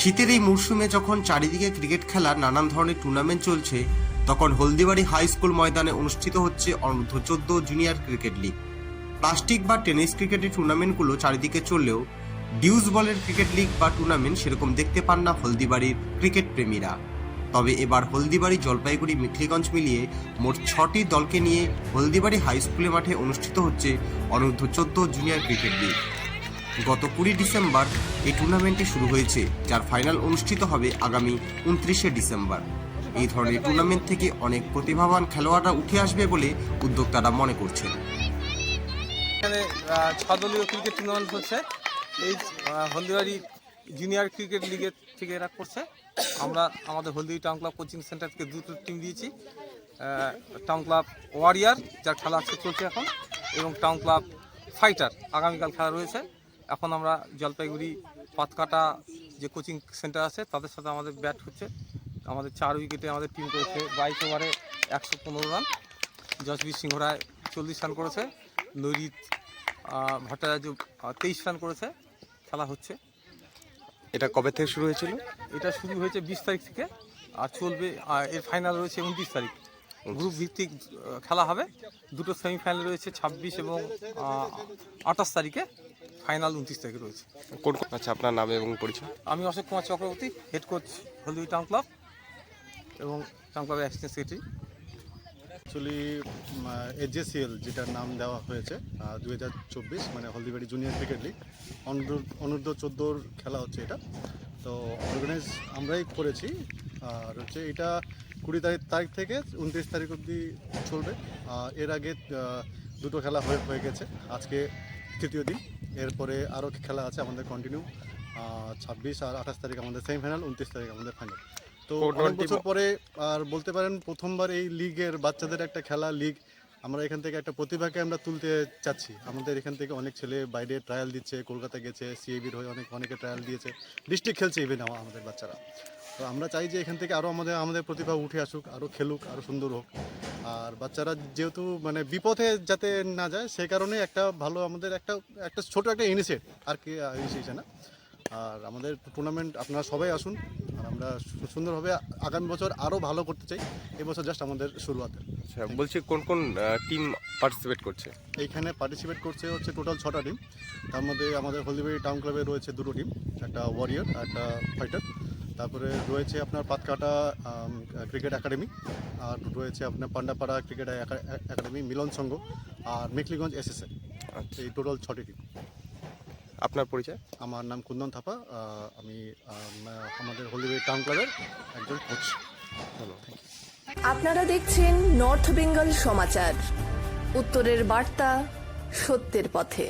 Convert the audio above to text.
শীতের এই মরশুমে যখন চারিদিকে ক্রিকেট খেলার নানান ধরনের টুর্নামেন্ট চলছে, তখন হলদিবাড়ি হাই স্কুল ময়দানে অনুষ্ঠিত হচ্ছে অনূর্ধ্ব চোদ্দ জুনিয়র ক্রিকেট লিগ প্লাস্টিক বা টেনিস ক্রিকেটের টুর্নামেন্টগুলো চারিদিকে চললেও ডিউজ বলের ক্রিকেট লিগ বা টুর্নামেন্ট সেরকম দেখতে পান না হলদিবাড়ির ক্রিকেট প্রেমীরা। তবে এবার হলদিবাড়ি জলপাইগুড়ি মিখলিগঞ্জ মিলিয়ে মোট ছটি দলকে নিয়ে হলদিবাড়ি হাই স্কুলের মাঠে অনুষ্ঠিত হচ্ছে অনূর্ধ্ব চোদ্দ জুনিয়র ক্রিকেট লিগ গত কুড়ি ডিসেম্বর এই টুর্নামেন্টটি শুরু হয়েছে, যার ফাইনাল অনুষ্ঠিত হবে আগামী উনত্রিশে ডিসেম্বর। এই ধরনের টুর্নামেন্ট থেকে অনেক প্রতিভাবান খেলোয়াড়রা উঠে আসবে বলে উদ্যোক্তারা মনে করছেন। এখানে ছদলীয় ক্রিকেট টুর্নামেন্ট হচ্ছে। এই হলদিবাড়ি জুনিয়র ক্রিকেট লিগের থেকে এরা করছে। আমরা আমাদের Haldi town club coaching centre থেকে দুটো টিম দিয়েছি। টাউন ক্লাব ওয়ারিয়ার যার খেলা আজকে চলছে এখন, এবং টাউন ক্লাব ফাইটার আগামীকাল খেলা রয়েছে। এখন আমরা জলপাইগুড়ি পাতকাটা যে কোচিং সেন্টার আছে তাদের সাথে আমাদের ব্যাট হচ্ছে। আমাদের চার উইকেটে আমাদের টিম করেছে। বাইশ ওভারে একশো পনেরো রান। যশবীর সিংহ রায় চল্লিশ রান করেছে। নৈরিত ভট্টাচার্য তেইশ রান করেছে। খেলা হচ্ছে। এটা কবে থেকে শুরু হয়েছিল? এটা শুরু হয়েছে বিশ তারিখ থেকে আর চলবে এর ফাইনাল রয়েছে উনত্রিশ তারিখ। গ্রুপ ভিত্তিক খেলা হবে। দুটো সেমিফাইনাল রয়েছে ছাব্বিশ এবং আঠাশ তারিখে। ফাইনাল উনত্রিশ তারিখে রয়েছে। কোন কোন আচ্ছা আপনার নাম এবং পরিচয়? আমি Ashok Kumar Chakraborty head coach Haldibari town club এবং টাউন ক্লাবের অ্যাসিস্ট্যান্ট সেক্রেটারি অ্যাকচুয়ালি এজেসিএল যেটার নাম দেওয়া হয়েছে দু হাজার চব্বিশ মানে হলদিবাড়ি জুনিয়র ক্রিকেট লিগ অনূর্ধ্ব অনূর্ধ্ব চোদ্দোর খেলা হচ্ছে এটা। তো অর্গানাইজ আমরাই করেছি আর হচ্ছে এটা কুড়ি তারিখ তারিখ থেকে উনত্রিশ তারিখ অবধি চলবে। এর আগে দুটো খেলা হয়ে হয়ে গেছে। আজকে তৃতীয় দিন। এরপরে আরও খেলা আছে আমাদের কন্টিনিউ ছাব্বিশ আর আঠাশ তারিখ আমাদের সেমিফাইনাল উনত্রিশ তারিখ আমাদের ফাইনাল তো অনেক বছর পরে আর বলতে পারেন প্রথমবার এই লিগের বাচ্চাদের একটা খেলা লিগ আমরা এখান থেকে একটা প্রতিভাকে আমরা তুলতে চাচ্ছি। আমাদের এখান থেকে অনেক ছেলে বাইরে ট্রায়াল দিচ্ছে কলকাতা গেছে সিএবির হয়ে অনেক অনেকে ট্রায়াল দিয়েছে ডিস্ট্রিক্ট খেলছে ইভেন আমাদের বাচ্চারা। তো আমরা চাই যে এখান থেকে আরও আমাদের আমাদের প্রতিভা উঠে আসুক আরও খেলুক আরও সুন্দর হোক। আর বাচ্চারা যেহেতু মানে বিপথে যাতে না যায় সেই কারণে একটা ভালো আমাদের একটা একটা ছোট একটা ইনিশিয়েট আর কি ইনিশিয়েশন না আর আমাদের টুর্নামেন্ট আপনারা সবাই আসুন আর আমরা সুন্দরভাবে আগামী বছর আরও ভালো করতে চাই। এবছর জাস্ট আমাদের শুরুয়াত। আচ্ছা বলছি কোন কোন টিম পার্টিসিপেট করছে? এইখানে পার্টিসিপেট করছে হচ্ছে টোটাল ছটা টিম তার মধ্যে আমাদের হলদিবাড়ি টাউন ক্লাবে রয়েছে দুটো টিম একটা ওয়ারিয়ার আর একটা ফাইটার তারপরে রয়েছে আপনার পাতকাটা ক্রিকেট একাডেমি আর রয়েছে আপনার পান্ডাপাড়া ক্রিকেট একাডেমি মিলন সংঘ আর মেকলিগঞ্জ এসএসএ আচ্ছা। এই টোটাল ছটি টিম আপনার পরিচয়? আমার নাম কুন্দন থাপা আমি আমাদের হলদিবাড়ি টাউন ক্লাবের একজন কোচ আপনারা দেখছেন নর্থ বেঙ্গল সমাচার উত্তরের বার্তা সত্যের পথে।